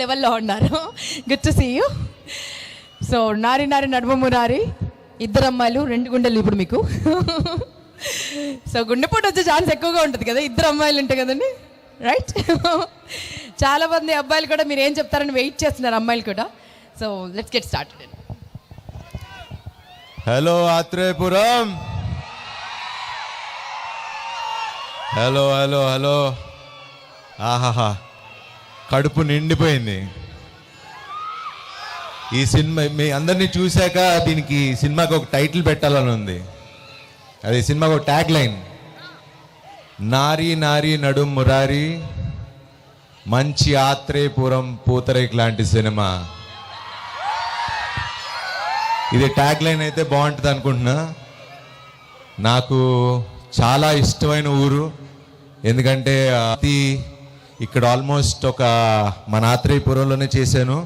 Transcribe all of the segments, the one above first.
లెవెల్లో ఉన్నారు. Good to see you so నారి నారి నడుమ మురారి ఇద్దరు అమ్మాయిలు రెండు గుండెలు ఇప్పుడు మీకు. సో గుండెపోటు వచ్చే ఛాన్స్ ఎక్కువగా ఉంటుంది కదా ఇద్దరు అమ్మాయిలు ఉంటాయి కదండి. రైట్ చాలా మంది అబ్బాయిలు కూడా మీరు ఏం చెప్తారని వెయిట్ చేస్తున్నారు అమ్మాయిలు కూడా. So let's get start hello Atreyapuram hello hello hello ఆహాహా కడుపు నిండిపోయింది. ఈ సినిమా మీ అందరినీ చూశాక దీనికి సినిమాకి ఒక టైటిల్ పెట్టాలని ఉంది. అది సినిమాకి ఒక ట్యాగ్ లైన్. నారి నారి నడుం మురారి మంచి ఆత్రేయపురం పూతరేక్ లాంటి సినిమా. ఇది ట్యాగ్ లైన్ అయితే బాగుంటుంది అనుకుంటున్నా. నాకు చాలా ఇష్టమైన ఊరు. ఎందుకంటే అతి ఇక్కడ ఆల్మోస్ట్ ఒక మన ఆత్రేయపురంలోనే చేశాను.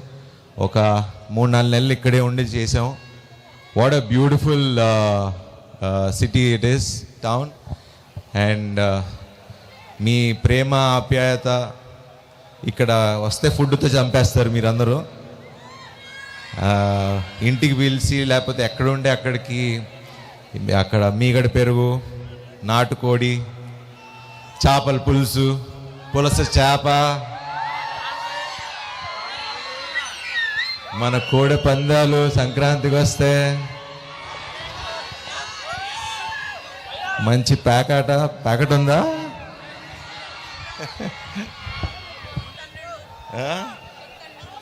ఒక మూడు నాలుగు నెలలు ఇక్కడే ఉండి చేసాం what a beautiful city it is town and మీ ప్రేమ ఆప్యాయత ఇక్కడ వస్తే ఫుడ్తో చంపేస్తారు మీరందరూ. Uh, ఇంటికి పిలిచి లేకపోతే ఎక్కడ ఉంటే అక్కడికి అక్కడ మీగడ పెరుగు నాటుకోడి చేపల పులుసు పులస చేప. మన కోడి పందాలు సంక్రాంతికి వస్తే మంచి ప్యాకెట ప్యాకెట్ ఉందా?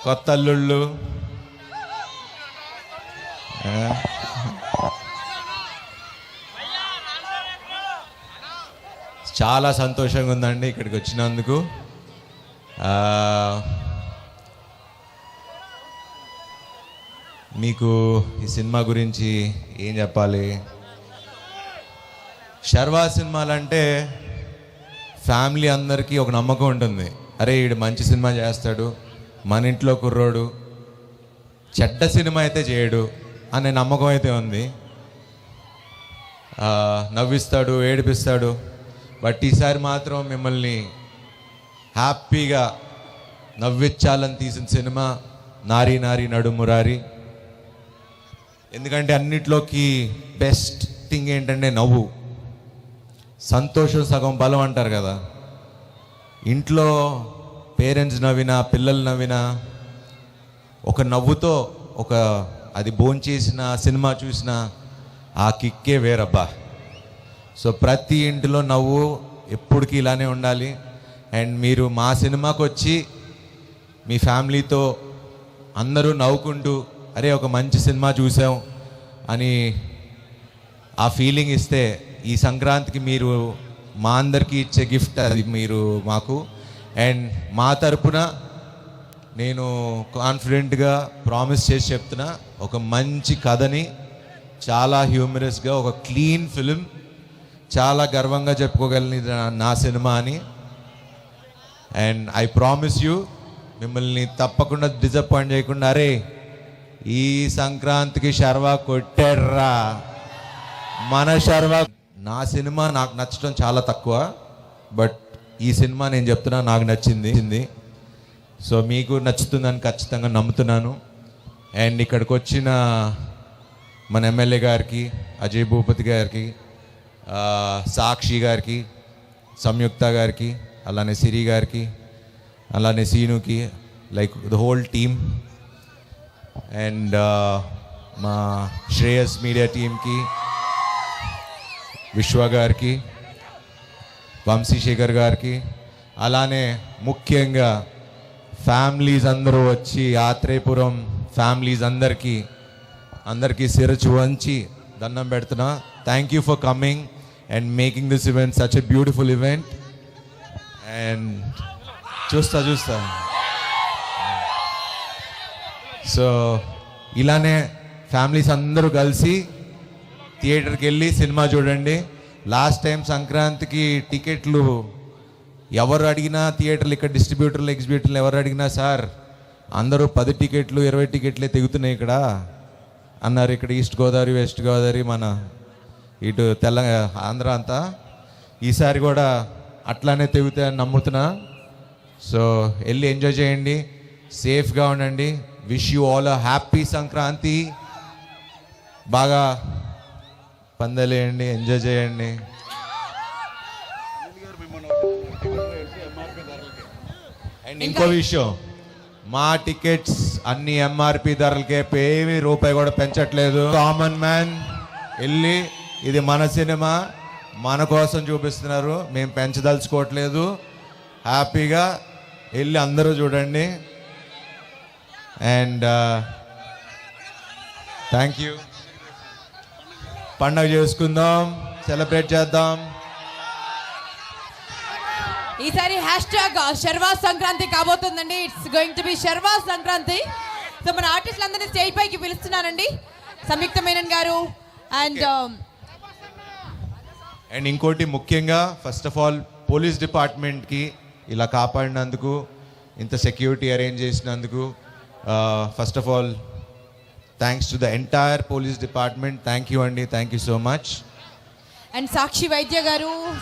కొత్త అల్లుళ్ళు. చాలా సంతోషంగా ఉందండి ఇక్కడికి వచ్చినందుకు. మీకు ఈ సినిమా గురించి ఏం చెప్పాలి? శర్వా సినిమాలంటే ఫ్యామిలీ అందరికీ ఒక నమ్మకం ఉంటుంది. అరే వీడు మంచి సినిమా చేస్తాడు మన ఇంట్లో కుర్రోడు చెడ్డ సినిమా అయితే చేయడు అనే నమ్మకం అయితే ఉంది. నవ్విస్తాడు ఏడిపిస్తాడు. బట్ ఈసారి మాత్రం మిమ్మల్ని హ్యాపీగా నవ్వించాలని తీసిన సినిమా నారీ నారీ నడుమురారి ఎందుకంటే అన్నిట్లోకి బెస్ట్ థింగ్ ఏంటంటే నవ్వు. సంతోషం సగం బలం అంటారు కదా. ఇంట్లో పేరెంట్స్ నవ్వినా పిల్లలు నవ్వినా ఒక నవ్వుతో ఒక అది భోంచేసిన సినిమా చూసిన ఆ కిక్కే వేరబ్బా. సో ప్రతి ఇంటిలో నవ్వు ఎప్పటికీ ఇలానే ఉండాలి. అండ్ మీరు మా సినిమాకి వచ్చి మీ ఫ్యామిలీతో అందరూ నవ్వుకుంటూ అరే ఒక మంచి సినిమా చూసాం అని ఆ ఫీలింగ్ ఇస్తే ఈ సంక్రాంతికి మీరు మా అందరికీ ఇచ్చే గిఫ్ట్ అది మీరు మాకు. అండ్ మా తరపున నేను కాన్ఫిడెంట్గా ప్రామిస్ చేసి చెప్తున్నా ఒక మంచి కథని చాలా హ్యూమరస్గా ఒక క్లీన్ ఫిలిం చాలా గర్వంగా చెప్పుకోగలను నా- సినిమా అని. అండ్ ఐ ప్రామిస్ యూ మిమ్మల్ని తప్పకుండా డిసప్పాయింట్ చేయకుండా అరే ఈ సంక్రాంతికి శర్వా కొట్టాడ్రా. మన శర్వా నా సినిమా నాకు నచ్చడం చాలా తక్కువ బట్ ఈ సినిమా నేను చెప్తున్నా నాకు నచ్చింది. సో మీకు నచ్చుతుందని ఖచ్చితంగా నమ్ముతున్నాను. అండ్ ఇక్కడికి వచ్చిన మన ఎమ్మెల్యే గారికి అజయ్ భూపతి గారికి సాక్షి గారికి సంయుక్త గారికి అలానే సిరి గారికి అలానే సీనుకి like the whole team and మా శ్రేయస్ మీడియా టీమ్కి విశ్వ గారికి వంశీశేఖర్ గారికి అలానే ముఖ్యంగా ఫ్యామిలీస్ అందరూ వచ్చి ఆత్రేయపురం ఫ్యామిలీస్ అందరికీ అందరికీ శిరచు వంచి దండం పెడుతున్నా. Thank you for coming and making this event such a beautiful event and చూస్తా చూస్తా. సో ఇలానే ఫ్యామిలీస్ అందరూ కలిసి థియేటర్కి వెళ్ళి సినిమా చూడండి. లాస్ట్ టైం సంక్రాంతికి టికెట్లు ఎవరు అడిగినా థియేటర్లు ఇక్కడ డిస్ట్రిబ్యూటర్లు ఎగ్జిబ్యూటర్లు ఎవరు అడిగినా సార్ అందరూ పది టికెట్లు ఇరవై టికెట్లే తెగుతున్నాయి ఇక్కడ. అన్నారు ఇక్కడ ఈస్ట్ గోదావరి వెస్ట్ గోదావరి మన ఇటు తెలంగాణ ఆంధ్ర అంతా. ఈసారి కూడా అట్లానే తెగుతాయని నమ్ముతున్నా. సో వెళ్ళి ఎంజాయ్ చేయండి. సేఫ్గా ఉండండి. Wish you all a happy Sankranti. బాగా పందలేయండి ఎంజాయ్ చేయండి. అండ్ ఇంకో విషయం మా టికెట్స్ అన్ని ఎంఆర్పి ధరలకే ఏమి రూపాయి కూడా పెంచట్లేదు. కామన్ మ్యాన్ వెళ్ళి ఇది మన సినిమా మన కోసం చూపిస్తున్నారు. మేము పెంచదలుచుకోవట్లేదు. హ్యాపీగా వెళ్ళి అందరూ చూడండి. And thank you. పండగ చేసుకుందాం సెలబ్రేట్ చేద్దాం. ఈసారి hashtag Sharwa Sankranti కాబోతుందండి. It's going to be Sharwa Sankranti. So మన ఆర్టిస్టులందరినీ స్టేజ్ పైకి పిలుస్తున్నానండి. సంయుక్త మేనన్ గారు. um, అండ్ అండ్ ఇంకోటి ముఖ్యంగా ఫస్ట్ ఆఫ్ ఆల్ పోలీస్ డిపార్ట్మెంట్కి ఇలా కాపాడినందుకు ఇంత సెక్యూరిటీ అరేంజ్ చేసినందుకు first of all thanks to the entire police department thank you అండి thank you so much and Sakshi Vaidya గారు